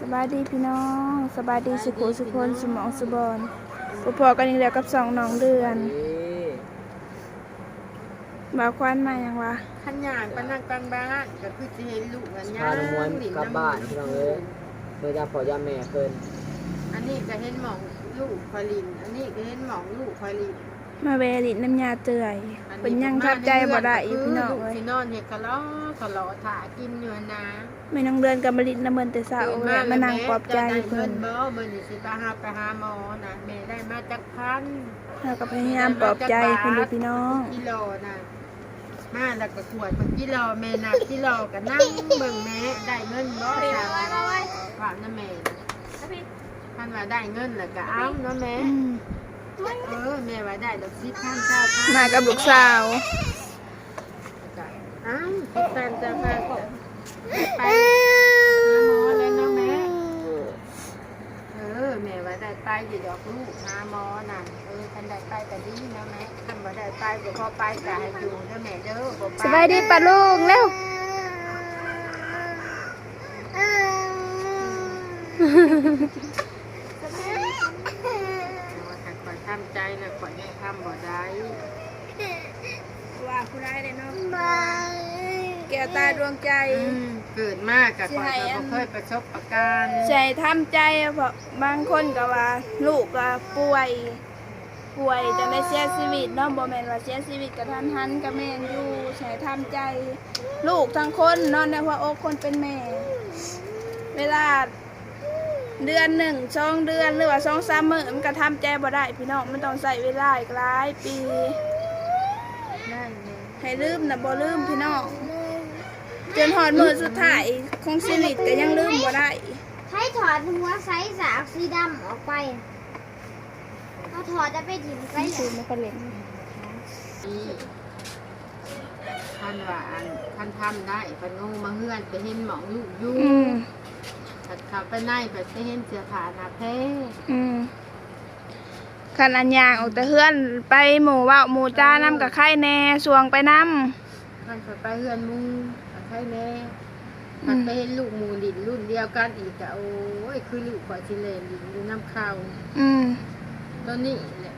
สบายดีพี่น้องสบายดีสุขุสุคนสมองสุบอนพพอๆกันอีกแล้วกับสองน้องเดือนบ่าวควันมายังวะขันยางปนังกลางบ้านก็คือจะเห็นลูกอันยาพาน้องมวนกลับบ้านพี่น้องเอ้ยเพื่อยาพ่อยาแม่เพิ่นอันนี้ก็เห็นหมองลูกคอยลินอันนี้ก็เห็นหมองลูกคอยลิน มาเวลินน้ำยาเตื่อยอัเป็นยังทับใจบ่ได้อีกพี่น้องลูกเอ้ยที่นอนเห็ดกะล้อกะล้อถ่ากินอยู่นะไม่น้องเดือนกับมาลินน้ำเมินแต่เช้าแหละมานั่งปลอบใจเพิ่เพิ่นนบ่เบิ่นสิไปหาไปหาหมอนะแม่ได้มาจากพันเราก็พยายามปลอบใจเพิ่นดูพี่น้องกิโลนะมาแล้วก็ขวดเป็นกิโลแม่นับกิโลก็นั่งเบิ่งแม่ได้เงินบ่จ้าฝากน้าแม่ท่านว่าได้เงินแล้วก็เอาเนาะแม่อืม เออแม่ว่าได้ดอกสิบพันเจ้าพันมากับลูกสาวอ้าวคิดแฟนจะมาก็ไปหาหมอแล้วเนาะแม่เออแม่ว่าได้ไปอยู่ดอกลูกหาหมอน่ะเออท่านได้ไปก็ดีนะแม่ท่านบ่ได้ไปก็พอไปก็ให้อยู่เด้อแม่เด้อบ่ไปสบายดีปะลูกเร็ว ถ้าข่อยทำใจนะข่อยยังทำบ่ได้ ว่าผู้ได้เลยเนาะแก้วตาดวงใจเกิดมากกับข่อยก็บ่เคยประสบประการใจทำใจเพราะบางคนก็ว่า ลูกก็ป่วย ป่วยจะได้เสียชีวิตเนาะบ่แม่นว่าเสียชีวิตกระทันหันก็แม่นอยู่ใช้ทำใจ ลูกทั้งคนนอนในหัวอกคนเป็นแม่ เวลา เดือนหนึ่งสองเดือนหรือว่าสองสามมื้อมันก็ทำใจบ่ได้ พี่น้องมันต้องใส่เวลาอีกหลายปีได้เลยให้ลืมนะบ่ลืมพี่น้อง จนหอดมือสุดท้ายของชีวิตก็ยังลืมบ่ได้ให้ถอดหัวไซส์สาวสีดำออกไปเราถอดจะไปถิ่มไซส์คือมันก็เล่นนี่ท่านว่าอันท่านทำได้ปะงูมาเฮือนไปเห็นหมองลูกอยู่อืมถัดเข้าไปในไปเห็นเสื้อผ้าหน้าแพ้อืมคันอันยางออกแต่เฮือนไปหมู่เว่าหมู่จ้าน้ำกับไข่แน่สวงไปน้ ท่านไปไปเฮือนหมูใช่แน่ถัดไปเห็นลูกหมูดินรุ่นเดียวกันอีกอะโอ้ยคือลูกกว่าชิเลนดินอยู่น้ำข้าวำอืมตัวนี้แหละ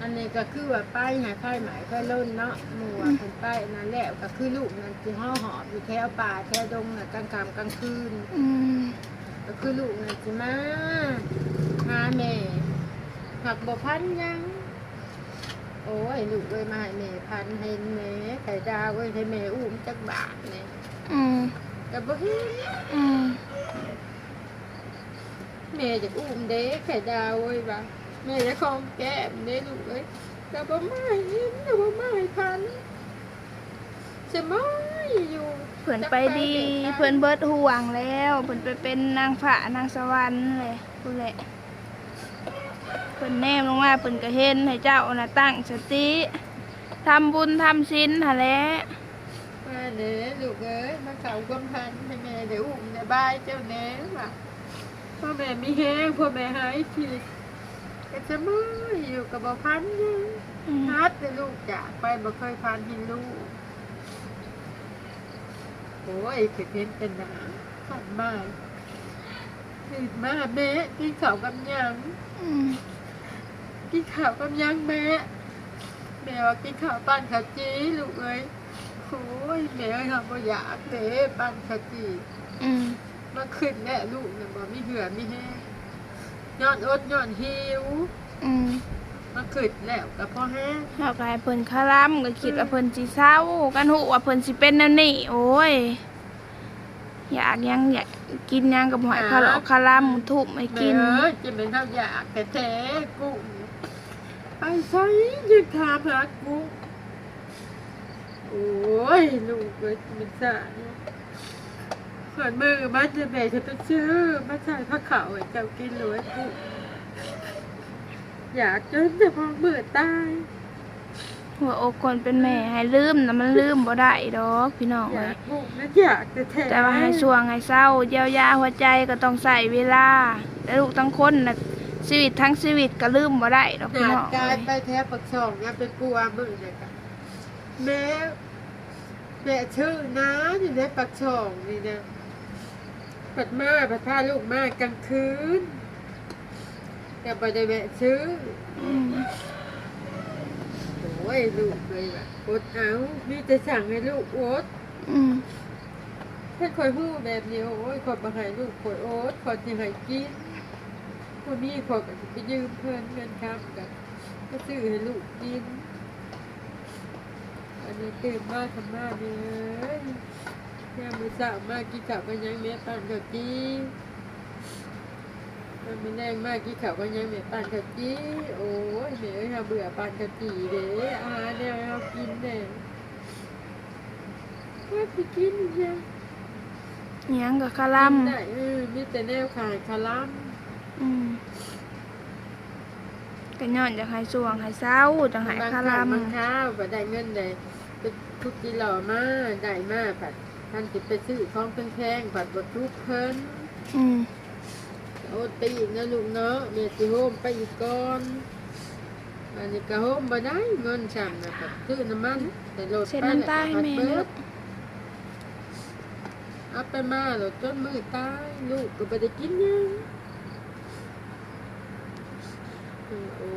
อันนี้ก็คือว่าป้ายหายไฟหมายไฟล้นเนาะหมู่ว่าเป็นป้ายนั่นแหละก็คือลูกนั่นคือห่อหอบอยู่แถวป่าแถวดงน่ะกลางค่ำกลางคืนอืมก็คือลูกนั่นสิมาหาแม่หักบ่พันยัง โอ้ยลูกเอ้ยมาให้แม่พันให้แม่ไข่ดาวเอ้ยให้แม่อุ้มจักบาทเนี่ยอืมก็บ่เห็นอืมแม่จะอุ้มเด้ไข่ดาวเอ้ยว่าแม่จะคองแก้มเด้ลูกเอ้ยก็บ่มาให้เห็นก็บ่มาให้พันจะมาอยู่เพิ่นไปดี เพิ่นเบิดห่วงแล้ว เพิ่นไปเป็นนางฟ้านางสวรรค์เลยพูดแหละเพิ่นแนมลงมาเพิ่นก็เห็นให้เจ้าน่ะตั้งสติทำบุญทำศีลหาแหล้วมาเด้ลูกเอ้ยมาเข้ากำพันให้แม่ได้อุ้มได้บายเจ้าแหน่ว่าพ่อแม่มีแห้งพ่อแม่หายผิดก็จะมาอยู่กับบ่พันยังอืมฮัดแต่ลูกจากไปบ่เคยพันให้ลูกโอ้ยคือเห็นเป็นหนังขันมาตื่นมาแม่กินข้าวกับหยัง อืม กินข้าวกับหยังแม่แม่ว่ากินข้าวปั้นข้าวจีลูกเอ้ยโอ้ยแม่ทำบ่อยากเด้ปั้นข้าวจีอืมมาขึ้นแม่ลูกเนี่ยบ่มีเหือมีแห้งย้อนอดย้อนหิวอืมมาขึ้นแล้วก็พอแห้งเฮาก็ให้เพิ่นคาร่ำก็คิดว่าเพิ่นสิเศร้า กันหูว่าเพิ่นสิเป็นแนวนี้ โอ้ย อยากหยังอยากกินหยังก็บ่ให้คาหลอกคาร่ำทุบให้กิน แม่เอ้ยจะเป็นเท่าอยากแต่แท้กู ไปใช้ยืนถามหากูโอ้ยลูกเอ้ยมันสารขอนมือมาจะแม่จะไปซื้อมาใส่ผ้าขาวให้เจ้ากินเลยกูอยากจนจะพองเบื่อตายหัวอกคนเป็นแม่ให้ลืมนะมันลืมบ่ได้ดอกพี่น้องอเอ้ยายกบุกนะอยากแต่แท้แต่ว่าให้ช่วงให้เศร้าเยียวยาหัวใจก็ต้องใส่เวลาแต่ลูกทั้งคนน่ะ ชีวิตทั้งชีวิตก็ลืมบ่ได้ดอกอพี่ยาน้กองกลาเอ้ยยไปแท้ปักช่องเนี่ยเป็นกูอามือเนี่ยกันแม่แม่ชื่อนะอยู่ในปักช่องนี่นะปัดมาปัดพาลูกมากลางคืนแต่ไปได้แวะซื้ออืมโอ้ยลูกเลยแบบอดเอามีแต่สั่งให้ลูกอด อืมถ้าคอยพูดแบบนี้โอ้ยคอยมาให้ลูกคอยอดคอยจะให้กิน คนนี้คอยก็จะไปยืมเพื่อนเงินครับกันก็ซื้อให้ลูกกิน อันนี้ตื่นมาทำมาเลยยามมือสาวมากกินข้าวก็ยังเมียปั่นข้าวจีมันไม่แรงมากกินข้าวก็ยังเมียปั่นข้าวจีโอ้ยเมียเอ้ยเราเบื่อปั่นข้าวจีเด้อาหารแนวเรากินเนี่ยว่าไปกินยังอิหยังกับคากิลัมนได้เออมีแต่แนวขายคาลัม อืมก็ย้อนจากให้สวงให้เศร้าจังให้บางคาครั้ลังมบางข้าวบ่ได้เงินเลยไปทุกทีหล่อมาได้มาผัดท่านติไปซื้อของแพงๆผัดบดทุกเพิ่นอืมโอ้ไปอีกนะลูกเนาะเมียสิโฮมไปอีกก่อนอันนี้ก็โฮมบ่ได้เงินสั่งนะครับซื้อน้ำมันแต่โหลดเช็ดไปน้ำตาให้แม่เบิเด้อดเอาไปมาโหลดจนมือตายลูกก็บ่ได้กินหยัง โอ้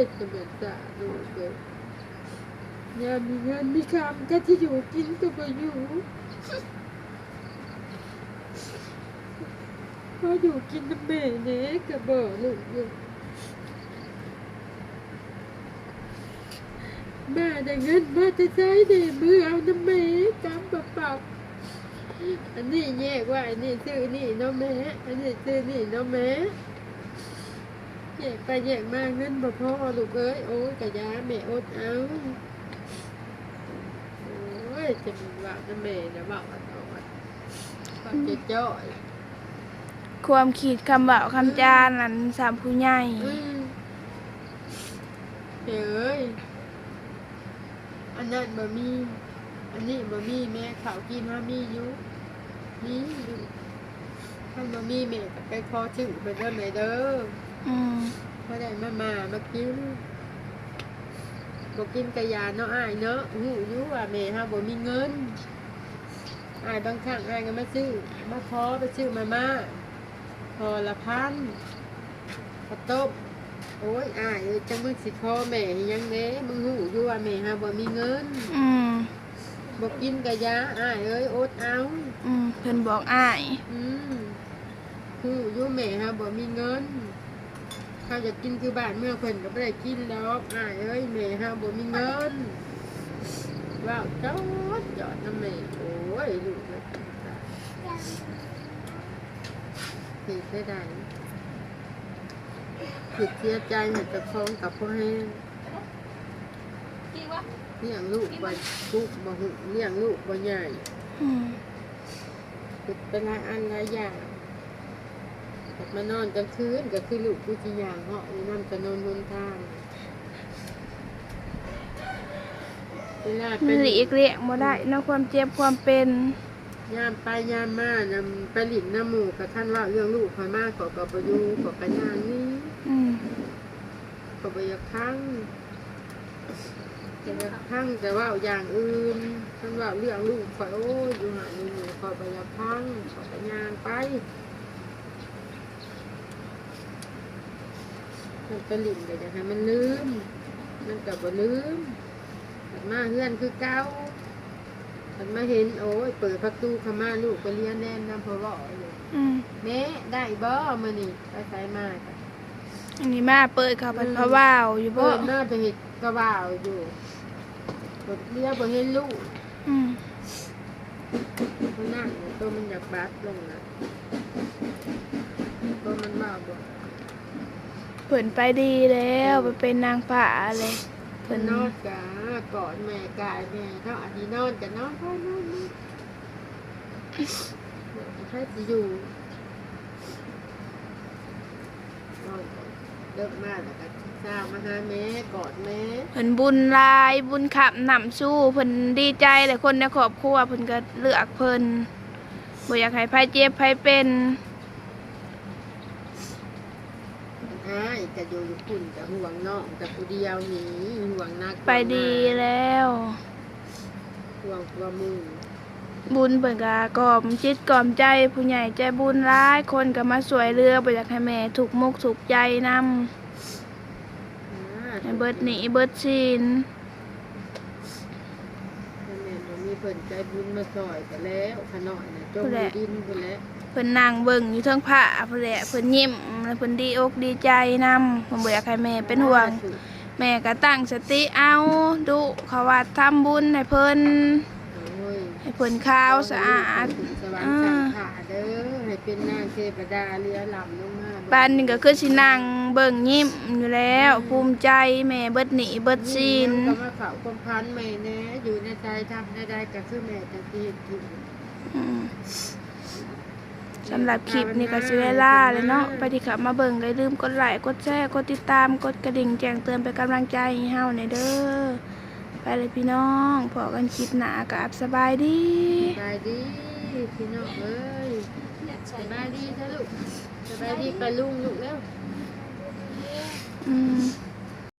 ยจะเบ็ดจ่าลูกเลยยามีเงินมีคำก็ที่อยู่กินก็บ่อยู่พออยู่กินน้ำแม่เน่ก็บ่ลูกอยู่มาได้เงินมาจะใช้เดมือเอาน้ำเมจำปะปับอันนี้แยกว่าอันนี้ซื้อนี่น้องแม่อันนี้ซื้อนี่น้องแม่ แยกไปแยกมาเงินบ่พอลูกเอ้ยโอ้ยกะยาแม่อดเอาโอ้ยจะมีว่าน้ำแม่นะว่าอันเอาอันความจะจ้อยความขีดคำบ่าวคำจานนั่นสามผู้ใหญ่อืมเอ้ยอันนั้นบะมี อันนี้บะมีแม่ข่าวกินว่ามีอยู่มีอยู่ถ้าบะมีแม่ก็ไปขอชื่อไปเด้อแม่เด้อ อืมพอได้มามามากินบ่กินกะยาเนาะอ้ายเนาะหูอยู่ว่าแม่เฮาบ่มีเงินอ้ายบางครั้งอ้ายก็มาซื้อมาขอไปซื้อมาม่าพอละพันข้าวต้มโอ้ยอ้ายเอ้ยจังมึงสิขอแม่ให้ยังเด้มึงหูอยู่ว่าแม่เฮาบ่มีเงินอืมบ่กินกะยาอ้ายเอ้ยอดเอาอืมเพิ่นบอกอ้ายอืมหูอยู่แม่เฮาบ่มีเงิน ถ้าจะกินคือบ้านเมื่องเพิ่นก็ไม่ได้กินดอกอ้ายเอ้ยแม่เฮาบ่มีเงินว้าจอดจอดน้ำแม่โอ้ยลูกเอ้ยผิดได้ได้ผิดเสียใจเหมือนจะคล้องกับพ่อแห้งเลี้ยงลูกบ่ลูกบ่หุเลี้ยงลูกบ่ใหญ่อืมผิดเป็นหลายอันหลายอย่าง มานอนกลางคืนก็คือลูกกูจีอย่างเหาะอยู่นั่นจะนอนบนทางเวลามัเป็นนหลีกเลี่ยงบ่ได้เนาะความเจ็บความเป็นยามไปยามมานำไปหลินน้ำหมูกับท่านว่าเรื่องลูกคอยมากขอกับประยูขอกระยางนี้อืมขอไปอยากพังจะอยากพังแต่ว่าอย่างอื่นท่านว่าเรื่องลูกคอยโอ้ยอยู่หาอยู่หนูขอไปอยากพังขอกระยางไป มันไปหลินก็จะให้มันลืม มันกับบ่ลืมมันมาเฮือนคือเก่ามันมาเห็นโอ้ยเปิดประตูเข้ามาลูกไปเรียนแน่นน้ำพอบอกอยู่อืมแม่ได้บ่มื้อนี้ไปไสมาจ้ะอันนี้มาเปิดเข้าไปพะว่าวอยู่บ่เปิดมาไปเฮ็ดกระว่าวอยู่กดเรียกบ่เห็นลูกอืมมันนั่งอยู่ตัวมันอยากบัดลงนะตัวมันว่าบ่เพิ่นไปดีแล้วไปเป็นนางฟ้าเลยเพิ่นนอนกะกอดแม่กายแม่เนาะอันนี้นอนกะนอนพ่อนอนนอนใครสิอยู่นอนก่อนเลิกมาแล้วก็สร้างมาหาแม่กอดแม่เพิ่นบุญหลายบุญขับนำสู้เพิ่นดีใจแต่คนในครอบครัวเพิ่นก็เลือกเพิ่นบ่อยากให้ไผเจ็บไผเป็น อ้ายจะอยู่อยู่คุณจะห่วงน้องจะผู้เดียวหนีห่วงนักไปดีแล้ว ห่วงตัวมือบุญเปิ่นก็กล่อมจิตกล่อมใจผู้ใหญ่ใจบุญร้ายคนก็มาสวยเรือบ่อยากให้แม่ถูกมุกถูกใจนำให้เบิดหนีเบิดชินแม่บ่มีเพิ่นใจบุญมาซอยก็แล้วขน้อยน่ะจมอยู่ดินพุ่นแหล้ว เพิ่นนั่งเบิ่งอยู่เทิงผ้าพุ่นแหละเพิ่นยิ้มแล้วเพิ่นดีอกดีใจนำเพิ่นบ่อยากให้แม่เป็นห่วง แม่ก็ตั้งสติเอาดุเขาว่าทำบุญให้เพิ่นโอ้ยให้เพิ่นข้าวสะอาด สวรรค์สังขาเด้อให้เป็นนางเทวดาเรือลำลงมาปานนี้ก็คือสินั่งเบิ่งยิ้มอยู่แล้วภูมิใจแม่เบิดหนีเบิดชินก็มาเฝ้าความพันแม่แน่อยู่ในใจทำในใดก็คือแม่จะที่กิน อืม สำหรับคลิปนี้ก็สิเวล่าเลยเนาะไปที่ขับมาเบิ่งเลยลืมกดไลค์กดแชร์กดติดตามกดกระดิ่งแจ้งเตือนเป็นกำลังใจให้เฮาในเด้อไปเลยพี่น้องพอกันคลิปหนากับสบายดีสบายดีพี่น้องเอ้ยสบายดีจ้ะลูกสบายดีไปลุงลูกแล้วอืม